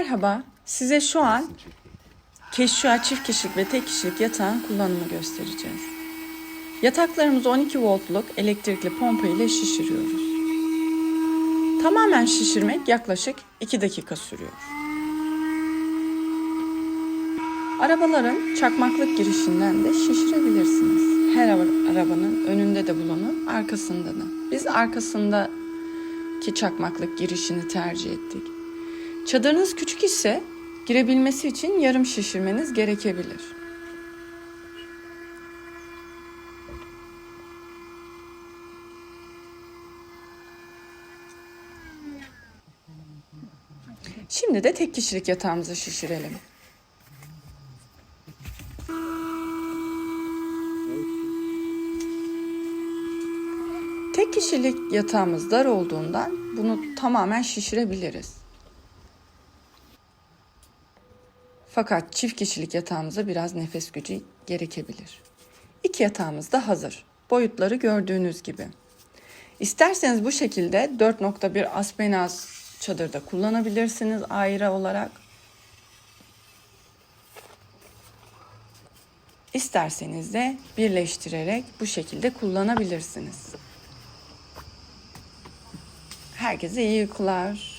Merhaba, size şu an Keşşua çift kişilik ve tek kişilik yatağın kullanımı göstereceğiz. Yataklarımızı 12 voltluk elektrikli pompa ile şişiriyoruz. Tamamen şişirmek yaklaşık 2 dakika sürüyor. Arabaların çakmaklık girişinden de şişirebilirsiniz. Her ara- arabanın önünde de bulunur, arkasında da. Biz arkasındaki çakmaklık girişini tercih ettik. Çadırınız küçük ise girebilmesi için yarım şişirmeniz gerekebilir. Şimdi de tek kişilik yatağımızı şişirelim. Tek kişilik yatağımız dar olduğundan bunu tamamen şişirebiliriz. Fakat çift kişilik yatağımıza biraz nefes gücü gerekebilir. İki yatağımız da hazır. Boyutları gördüğünüz gibi. İsterseniz bu şekilde 4.1 aspenaz çadırda kullanabilirsiniz ayrı olarak. İsterseniz de birleştirerek bu şekilde kullanabilirsiniz. Herkese iyi uykular.